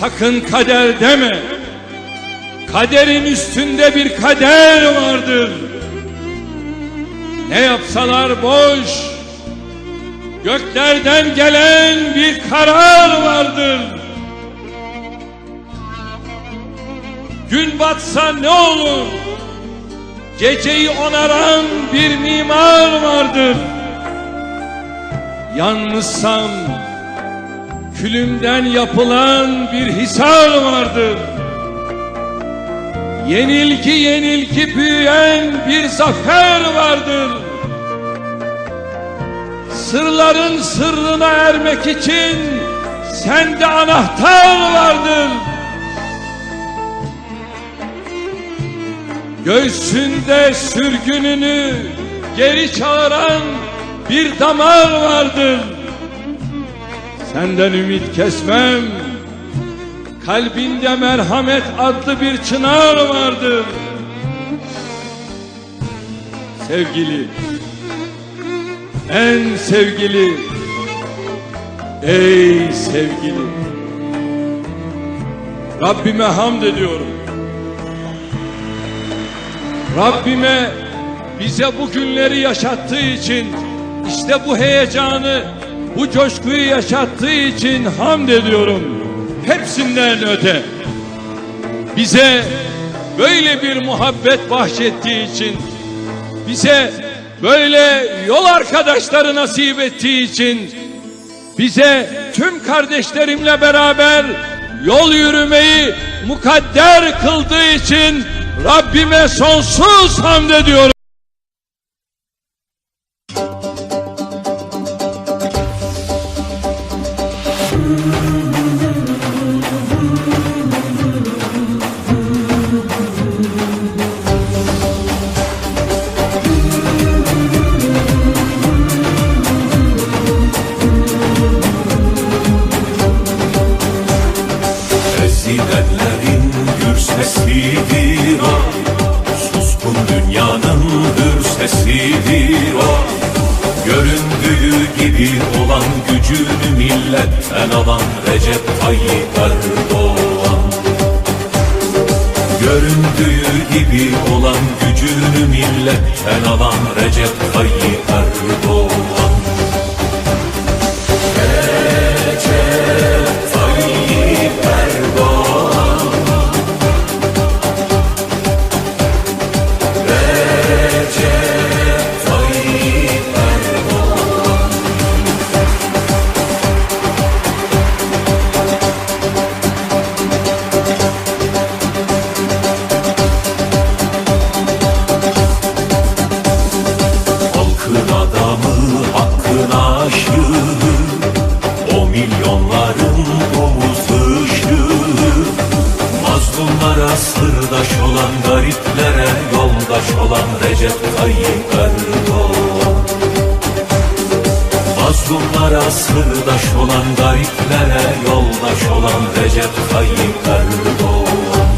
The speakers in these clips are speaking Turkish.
Sakın kader deme. Kaderin üstünde bir kader vardır. Ne yapsalar boş. Göklerden gelen bir karar vardır. Gün batsa ne olur? Geceyi onaran bir mimar vardır. Yalnızsam külümden yapılan bir hisar vardır. Yenilgi yenilgi büyüyen bir zafer vardır. Sırların sırrına ermek için sende anahtar vardır. Göğsünde sürgününü geri çağıran bir damar vardır. Senden ümit kesmem. Kalbinde merhamet adlı bir çınar vardır. Sevgili, en sevgili, ey sevgili. Rabbime hamd ediyorum. Rabbime bize bu günleri yaşattığı için, işte bu heyecanı, bu coşkuyu yaşattığı için hamd ediyorum. Hepsinden öte. Bize böyle bir muhabbet bahşettiği için, bize böyle yol arkadaşları nasip ettiği için, bize tüm kardeşlerimle beraber yol yürümeyi mukadder kıldığı için Rabbime sonsuz hamd ediyorum. Sesidir o. Suskun dünyanın hür sesidir o. Göründüğü gibi olan gücünü milletten alan Recep Tayyip Erdoğan. Göründüğü gibi olan gücünü milletten alan Recep Tayyip Erdoğan aşığı O milyonların omuz ışığı Mazlumlara sırdaş olan gariplere Yoldaş olan Recep Tayyip Erdoğan. Mazlumlara sırdaş olan gariplere Yoldaş olan Recep Tayyip Erdoğan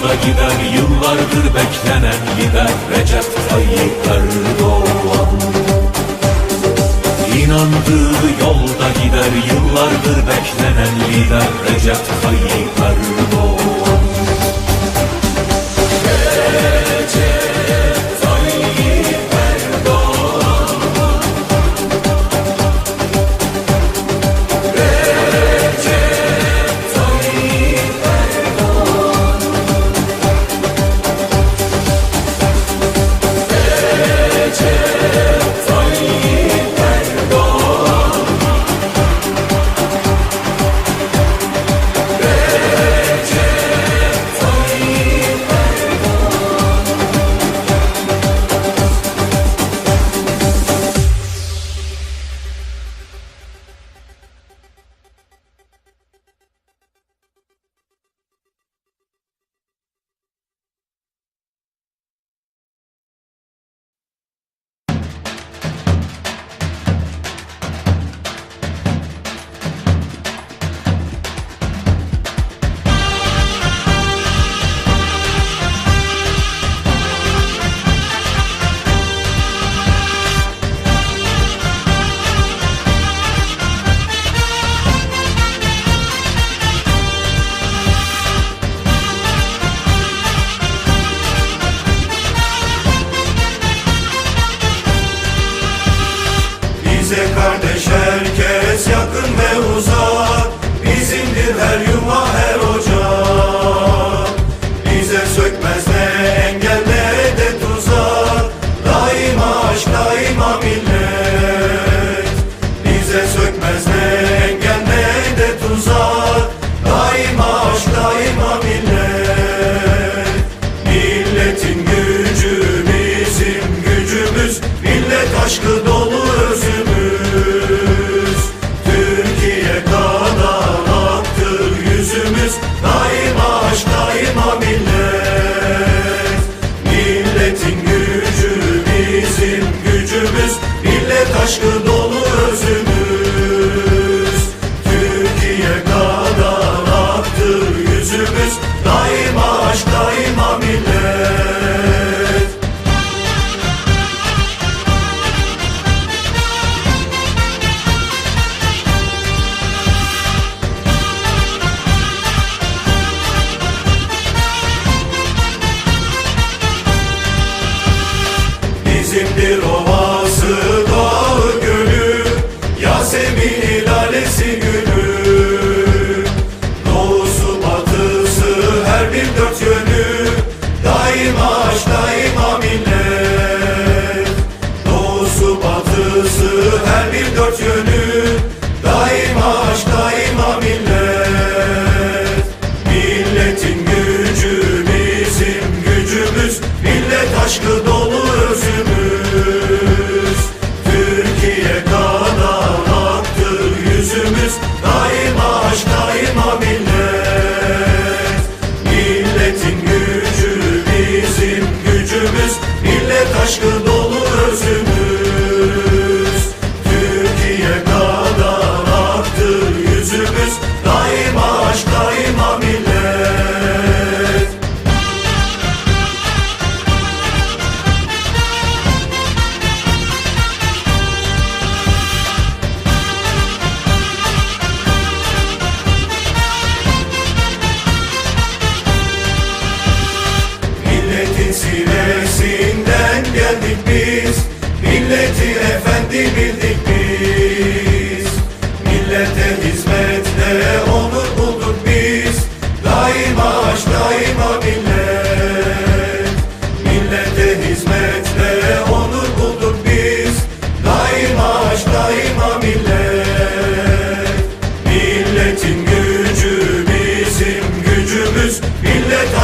hızla gider Yıllardır beklenen lider Recep Tayyip Erdoğan. İnandığı yolda gider Yıllardır beklenen lider Recep Tayyip Erdoğan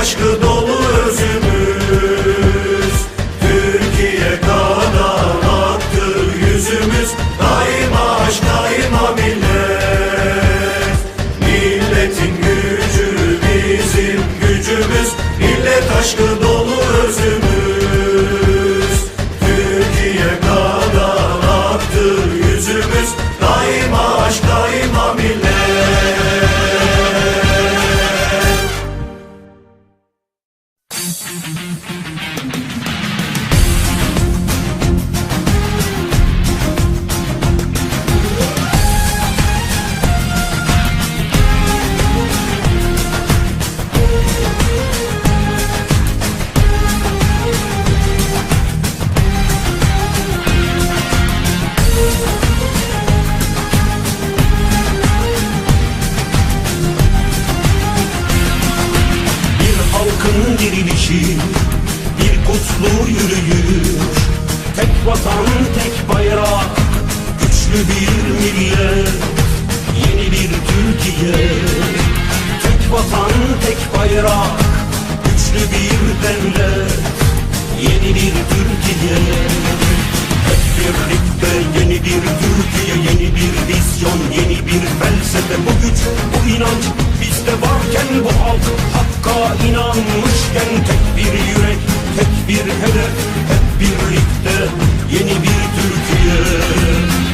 aşkı tek bayrak Güçlü bir devlet Yeni bir Türkiye. Hep birlikte yeni bir Türkiye Yeni bir vizyon, yeni bir felsefe. Bu güç, bu inanç bizde varken Bu halk hakka inanmışken Tek bir yürek, tek bir hedef Hep birlikte yeni bir Türkiye.